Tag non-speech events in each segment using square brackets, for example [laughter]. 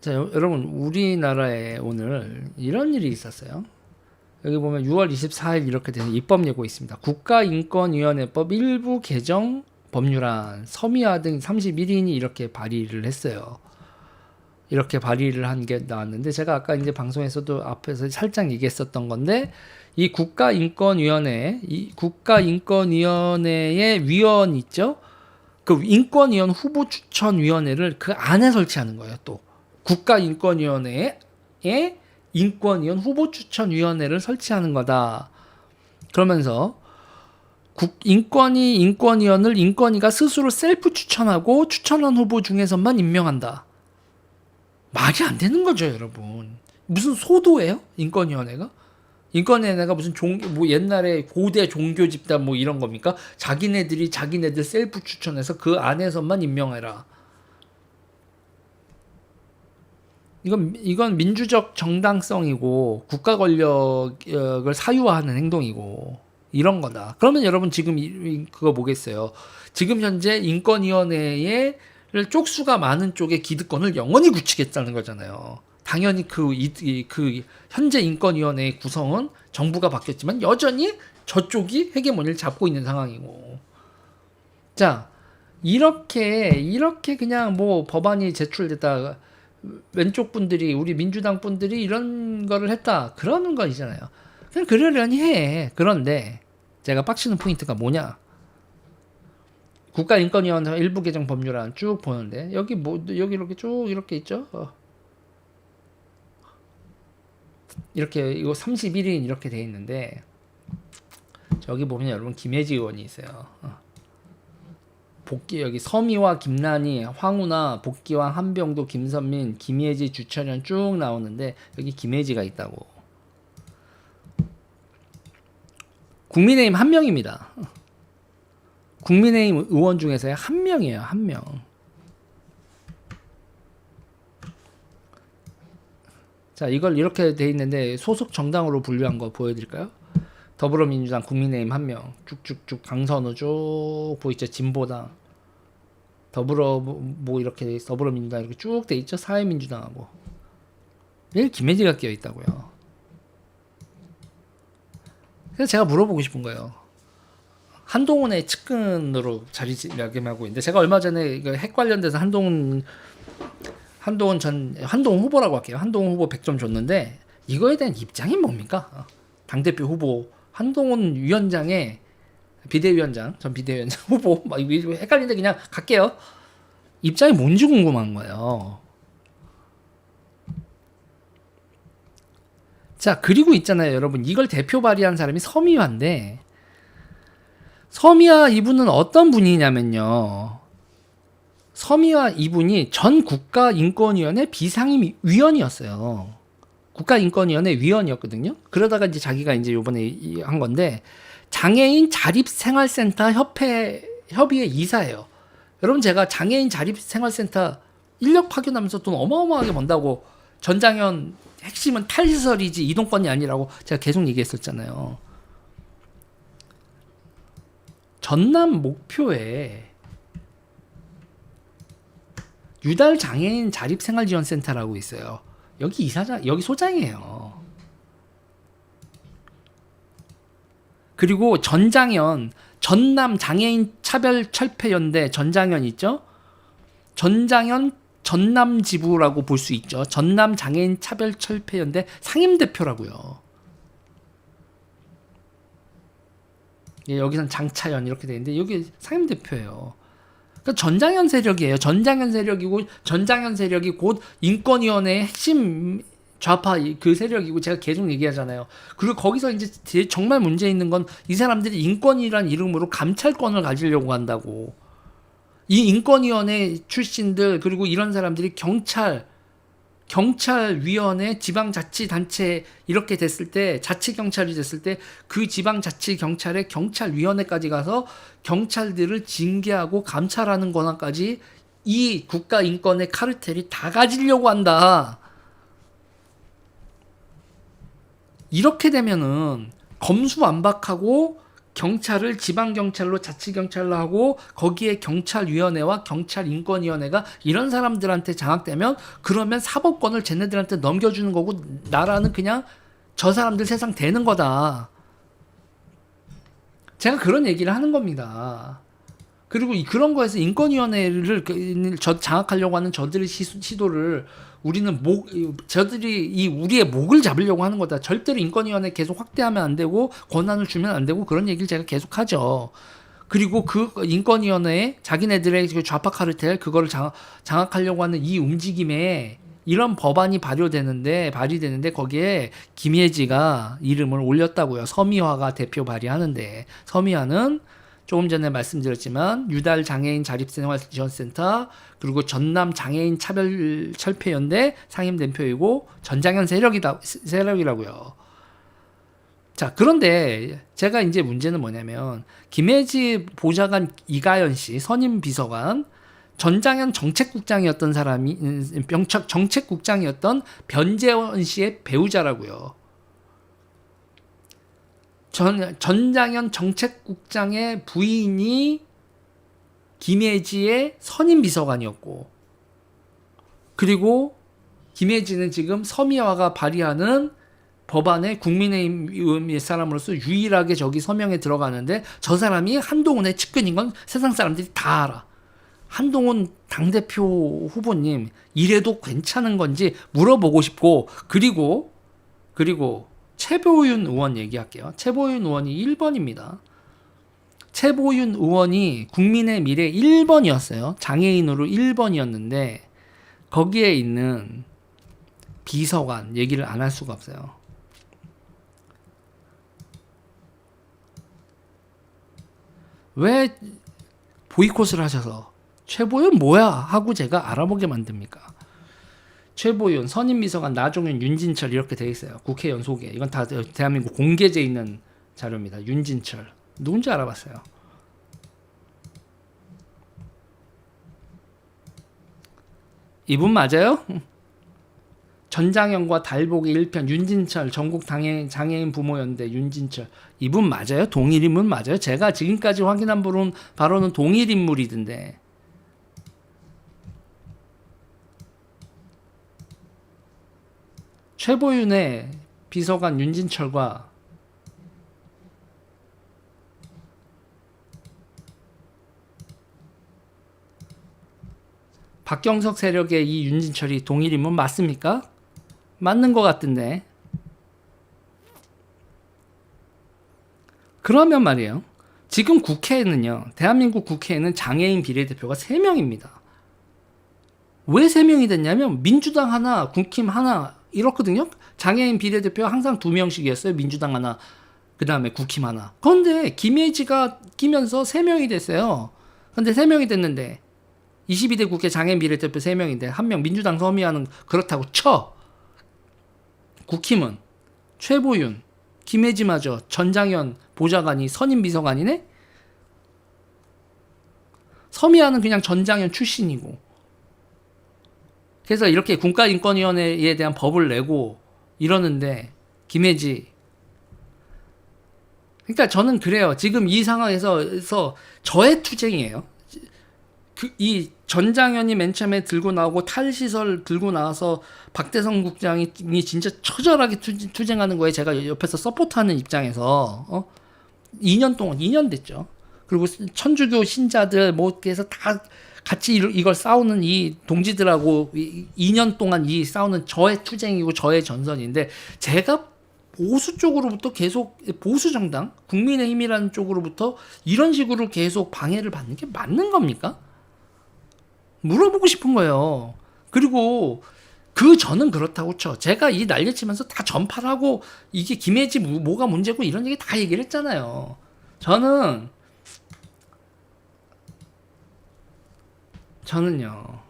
자, 여- 여러분 우리나라에 오늘 이런 일이 있었어요. 여기 보면 6월 24일 이렇게 되는 입법 예고 있습니다. 국가인권위원회법 일부 개정 법률안 서미화 등 31인이 이렇게 발의를 했어요. 이렇게 발의를 한 게 나왔는데 제가 아까 이제 방송에서도 앞에서 살짝 얘기했었던 건데 이 국가인권위원회 이 국가인권위원회의 위원 있죠? 그 인권위원 후보 추천위원회를 그 안에 설치하는 거예요. 또 국가인권위원회에 인권위원 후보 추천위원회를 설치하는 거다. 그러면서 국 인권위 인권위원을 인권위가 스스로 셀프 추천하고 추천한 후보 중에서만 임명한다. 말이 안 되는 거죠, 여러분. 무슨 소도예요? 인권위원회가? 인권위원회가 무슨 종, 뭐 옛날에 고대 종교 집단 뭐 이런 겁니까? 자기네들이 자기네들 셀프 추천해서 그 안에서만 임명해라. 이건 이건 민주적 정당성이고 국가 권력을 사유화하는 행동이고 이런 거다. 그러면 여러분 지금 이- 이- 그거 보겠어요. 지금 현재 인권위원회에 를 쪽수가 많은 쪽의 기득권을 영원히 굳히겠다는 거잖아요. 당연히 그, 이, 이- 그 현재 인권위원회의 구성은 정부가 바뀌었지만 여전히 저쪽이 헤게모니를 잡고 있는 상황이고. 자, 이렇게 이렇게 그냥 뭐 법안이 제출됐다 왼쪽 분들이 우리 민주당 분들이 이런 거를 했다 그러는 거이잖아요. 그냥 그러려니 해. 그런데 제가 빡치는 포인트가 뭐냐? 국가인권위원회 일부 개정 법률안 쭉 보는데 여기 뭐 여기 이렇게 쭉 이렇게 있죠. 어. 이렇게 이거 31인 이렇게 돼 있는데 저기 보면 여러분 김혜지 의원이 있어요. 어. 복귀 여기 서미와 김란희, 황우나 복귀왕, 한병도, 김선민, 김혜지, 주철현 쭉 나오는데 여기 김혜지가 있다고. 국민의힘 한 명입니다. 국민의힘 의원 중에서의 한 명이에요, 한 명. 자, 이걸 이렇게 돼 있는데 소속 정당으로 분류한 거 보여드릴까요? 더불어민주당, 국민의힘 한 명, 쭉쭉쭉 강선우 쭉 보이죠, 진보당. 더불어 뭐, 뭐 이렇게 더불어민주당 이렇게 쭉 돼 있죠, 사회민주당하고. 여기 김혜지가 끼어 있다고요. 그래서 제가 물어보고 싶은 거예요. 한동훈의 측근으로 자리매김하고 있는데 제가 얼마 전에 핵 관련돼서 한동훈 한동훈 전 한동훈 후보라고 할게요. 한동훈 후보 100점 줬는데 이거에 대한 입장이 뭡니까? 당 대표 후보 한동훈 위원장의 비대위원장 전 비대위원장 [laughs] 후보 막 헷갈리는데 그냥 갈게요. 입장이 뭔지 궁금한 거예요. 자 그리고 있잖아요, 여러분 이걸 대표 발의한 사람이 서미화인데 서미화 이분은 어떤 분이냐면요. 서미화 이분이 전 국가인권위원회 비상임 위원이었어요. 국가인권위원회 위원이었거든요. 그러다가 이제 자기가 이제 요번에 이- 한 건데 장애인 자립생활센터 협회 협의회 이사예요. 여러분 제가 장애인 자립생활센터 인력 파견하면서 돈 어마어마하게 번다고 전장현 핵심은 탈시설이지 이동권이 아니라고 제가 계속 얘기했었잖아요. 전남 목표에 유달 장애인 자립생활지원센터라고 있어요. 여기 이사장 여기 소장이에요. 그리고 전장현 전남 장애인 차별 철폐 연대 전장현 있죠? 전장현 전남 지부라고 볼 수 있죠. 전남 장애인 차별 철폐 연대 상임 대표라고요. 예, 여기선 장차연 이렇게 돼 있는데 여기 상임 대표예요. 그러니까 전장현 세력이에요. 전장현 세력이고 전장현 세력이 곧 인권위원회의 핵심 좌파 이- 그 세력이고 제가 계속 얘기하잖아요. 그리고 거기서 이제 정말 문제 있는 건 이 사람들이 인권이란 이름으로 감찰권을 가지려고 한다고. 이 인권위원회 출신들 그리고 이런 사람들이 경찰 경찰위원회 지방자치단체 이렇게 됐을 때 자치경찰이 됐을 때 그 지방자치경찰의 경찰위원회까지 가서 경찰들을 징계하고 감찰하는 권한까지 이 국가인권의 카르텔이 다 가지려고 한다. 이렇게 되면은 검수완박하고 경찰을 지방 경찰로 자치 경찰로 하고 거기에 경찰위원회와 경찰인권위원회가 이런 사람들한테 장악되면 그러면 사법권을 쟤네들한테 넘겨주는 거고 나라는 그냥 저 사람들 세상 되는 거다. 제가 그런 얘기를 하는 겁니다. 그리고 이- 그런 거에서 인권위원회를 그- 저 장악하려고 하는 저들의 시, 시도를 우리는 목 이- 저들이 이 우리의 목을 잡으려고 하는 거다. 절대로 인권위원회 계속 확대하면 안 되고 권한을 주면 안 되고 그런 얘기를 제가 계속 하죠. 그리고 그 인권위원회에 자기네들의 그 좌파 카르텔 그거를 장악, 장악하려고 하는 이 움직임에 이런 법안이 발효되는데 발의되는데 거기에 김예지가 이름을 올렸다고요. 서미화가 대표 발의하는데 서미화는 조금 전에 말씀드렸지만 유달 장애인 자립생활지원센터 그리고 전남 장애인 차별 철폐연대 상임 대표이고 전장현 세력이다 세력이라고요. 자 그런데 제가 이제 문제는 뭐냐면 김혜지 보좌관 이가연 씨 선임 비서관 전장현 정책국장이었던 사람이 음, 병착 정책국장이었던 변재원 씨의 배우자라고요. 전 전장현 정책국장의 부인이 김혜지의 선임 비서관이었고 그리고 김혜지는 지금 서미화가 발의하는 법안에 국민의힘 사람으로서 유일하게 저기 서명에 들어가는데 저 사람이 한동훈의 측근인 건 세상 사람들이 다 알아. 한동훈 당대표 후보님 이래도 괜찮은 건지 물어보고 싶고 그리고 그리고 최보윤 의원 얘기할게요. 최보윤 의원이 1번입니다. 최보윤 의원이 국민의 미래 1번이었어요. 장애인으로 1번이었는데 거기에 있는 비서관 얘기를 안 할 수가 없어요. 왜 보이콧을 하셔서 최보윤 뭐야 하고 제가 알아보게 만듭니까? 최보윤, 선임비서관 나종현, 윤진철 이렇게 돼 있어요. 국회의원 소개. 이건 다 대한민국 공개돼 있는 자료입니다. 윤진철 누군지 알아봤어요. 이분 맞아요? [laughs] 전장현과 달복의 1편 윤진철 전국 장애인, 장애인 부모연대 윤진철 이분 맞아요? 동일 인물 맞아요? 제가 지금까지 확인한 바로는 동일 인물이던데 최보윤의 비서관 윤진철과 박경석 세력의 이 윤진철이 동일 인물 맞습니까? 맞는 것 같은데. 그러면 말이에요. 지금 국회에는요, 대한민국 국회에는 장애인 비례대표가 3명입니다. 왜 3명이 됐냐면, 민주당 하나, 국힘 하나, 이렇거든요? 장애인 비례대표가 항상 2명씩이었어요. 민주당 하나, 그 다음에 국힘 하나. 그런데 김혜지가 끼면서 3명이 됐어요. 근데 3명이 됐는데, 22대 국회 장애인 비례대표 3명인데, 한 명 민주당 서미화는 그렇다고 쳐. 국힘은 최보윤, 김혜지마저 전장현 보좌관이 선임 비서관이네? 서미아는 그냥 전장현 출신이고. 그래서 이렇게 국가인권위원회에 대한 법을 내고 이러는데 김혜지. 그러니까 저는 그래요. 지금 이 상황에서 저의 투쟁이에요. 그 이 전장현이 맨 처음에 들고 나오고 탈시설 들고 나와서 박대성 국장이 진짜 처절하게 투 쟁, 하는 거에 제가 옆에서 서포트하는 입장에서 어? 2년 동안 2년 됐죠. 그리고 천주교 신자들 뭐 해서 다 같이 이걸 싸우는 이 동지들하고 2년 동안 이 싸우는 저의 투쟁이고 저의 전선인데 제가 보수 쪽으로부터 계속 보수 정당 국민의힘이라는 쪽으로부터 이런 식으로 계속 방해를 받는 게 맞는 겁니까? 물어보고 싶은 거예요. 그리고 그 저는 그렇다고 쳐. 제가 이 난리치면서 다 전파를 하고 이게 김혜지 뭐가 문제고 이런 얘기 다 얘기를 했잖아요. 저는 저는요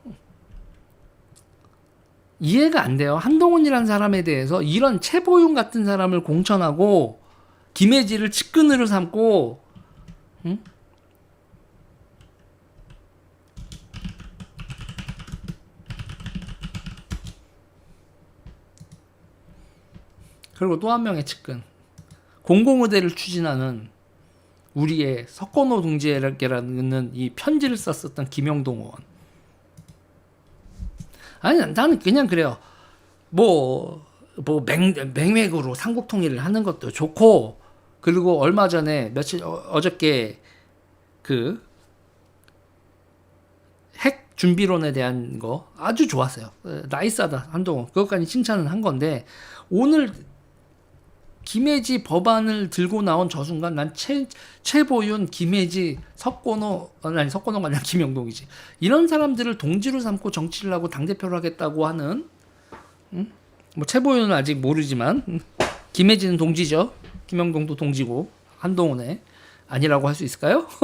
이해가 안 돼요. 한동훈이라는 사람에 대해서 이런 최보윤 같은 사람을 공천하고 김혜지를 측근으로 삼고 응? 그리고 또 한 명의 측근 공공의대를 추진하는 우리의 석건호 동지에게라는 이 편지를 썼었던 김영동 의원. 아니 나는 그냥 그래요. 뭐, 뭐, 맹, 맹맥으로 삼국 통일을 하는 것도 좋고, 그리고 얼마 전에 며칠, 어, 어저께 그, 핵 준비론에 대한 거 아주 좋았어요. 에, 나이스하다, 한동훈. 그것까지 칭찬은 한 건데, 오늘 김혜지 법안을 들고 나온 저 순간 난 최, 최보윤, 김혜지, 석건호, 아니 석건호가 아니라 [laughs] 김영동이지. 이런 사람들을 동지로 삼고 정치를 하고 당대표를 하겠다고 하는 음? 뭐 최보윤은 아직 모르지만 음, 김혜지는 동지죠. 김영동도 동지고 한동훈의 아니라고 할 수 있을까요? [laughs]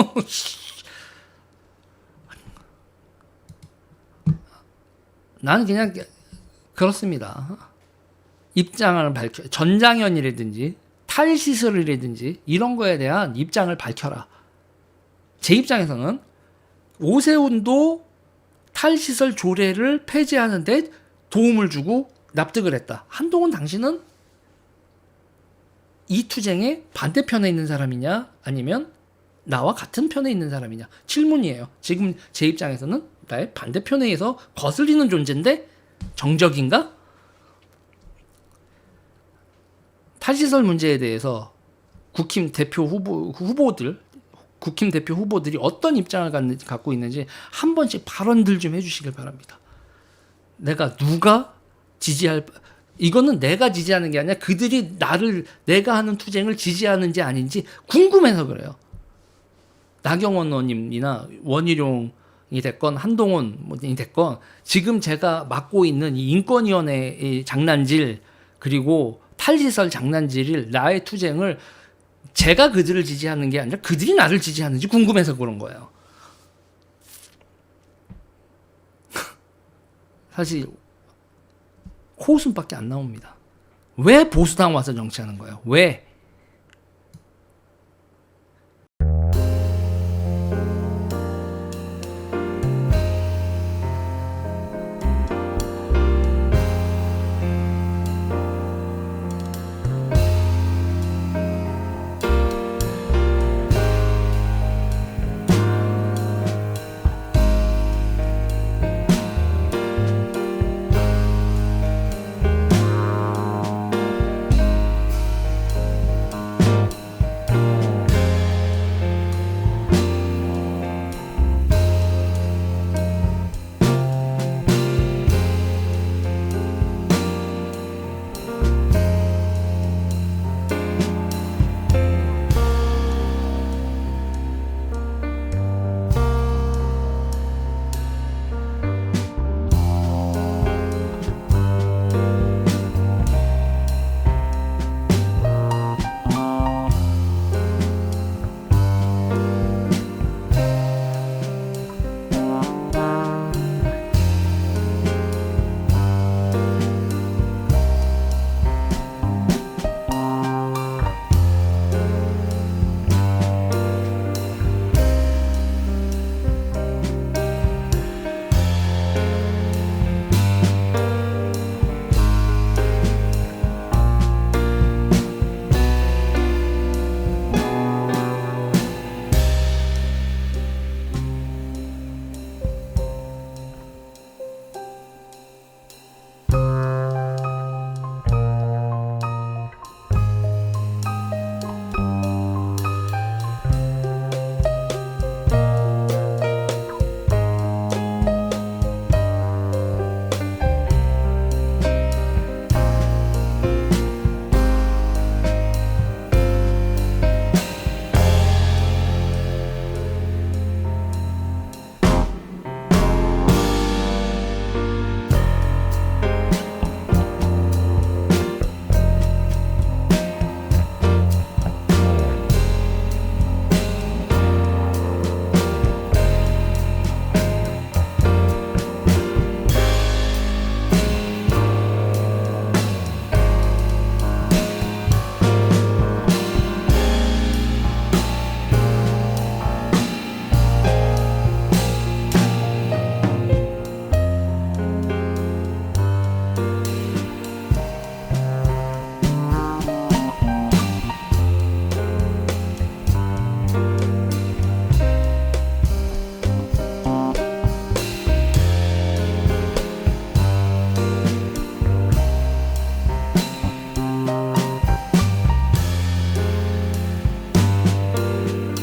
나는 그냥 그렇습니다. 입장을 밝혀 전장현이라든지 탈시설이라든지 이런 거에 대한 입장을 밝혀라. 제 입장에서는 오세훈도 탈시설 조례를 폐지하는데 도움을 주고 납득을 했다. 한동훈 당신은 이 투쟁의 반대편에 있는 사람이냐 아니면 나와 같은 편에 있는 사람이냐 질문이에요. 지금 제 입장에서는 나의 반대편에서 거슬리는 존재인데 정적인가? 탈시설 문제에 대해서 국힘 대표 후보 후보들 국힘 대표 후보들이 어떤 입장을 갖는- 갖고 있는지 한 번씩 발언들 좀 해주시길 바랍니다. 내가 누가 지지할 이거는 내가 지지하는 게 아니라 그들이 나를 내가 하는 투쟁을 지지하는지 아닌지 궁금해서 그래요. 나경원 의원님이나 원희룡이 됐건 한동훈이 됐건 지금 제가 맡고 있는 이 인권위원회의 장난질 그리고 탈시설 장난질을 나의 투쟁을 제가 그들을 지지하는 게 아니라 그들이 나를 지지하는지 궁금해서 그런 거예요. [laughs] 사실 코웃음밖에 안 나옵니다. 왜 보수당 와서 정치하는 거예요? 왜?